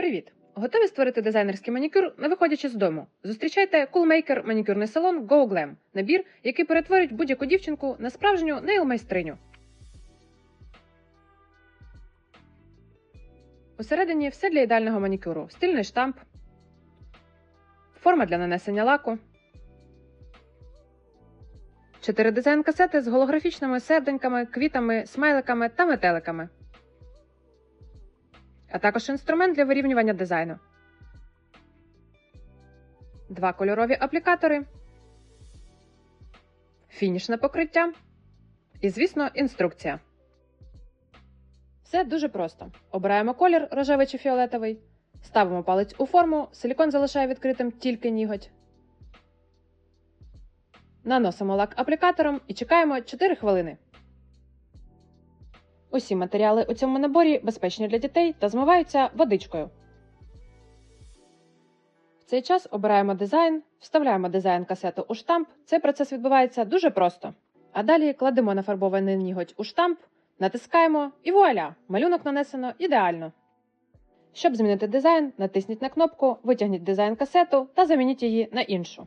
Привіт! Готові створити дизайнерський манікюр, не виходячи з дому. Зустрічайте Coolmaker манікюрний салон Go Glam – набір, який перетворить будь-яку дівчинку на справжню нейл-майстриню. Усередині все для ідеального манікюру: стильний штамп, форма для нанесення лаку, чотири дизайн-касети з голографічними серденьками, квітами, смайликами та метеликами а також інструмент для вирівнювання дизайну. Два кольорові аплікатори, фінішне покриття і, звісно, інструкція. Все дуже просто. Обираємо колір рожевий чи фіолетовий, ставимо палець у форму, силікон залишає відкритим тільки ніготь. Наносимо лак аплікатором і чекаємо 4 хвилини. Усі матеріали у цьому наборі безпечні для дітей та змиваються водичкою. В цей час обираємо дизайн, вставляємо дизайн касету у штамп. Цей процес відбувається дуже просто. А далі кладемо нафарбований ніготь у штамп, натискаємо і вуаля! Малюнок нанесено ідеально. Щоб змінити дизайн, натисніть на кнопку, витягніть дизайн касету та замініть її на іншу.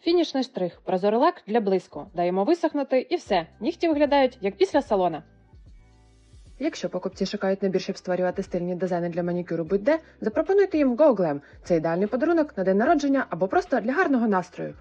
Фінішний штрих прозорий лак для блиску. Даємо висохнути і все. Нігті виглядають як після салона. Якщо покупці шукають набір, щоб створювати стильні дизайни для манікюру будь-де, запропонуйте їм Go Це ідеальний подарунок на день народження або просто для гарного настрою.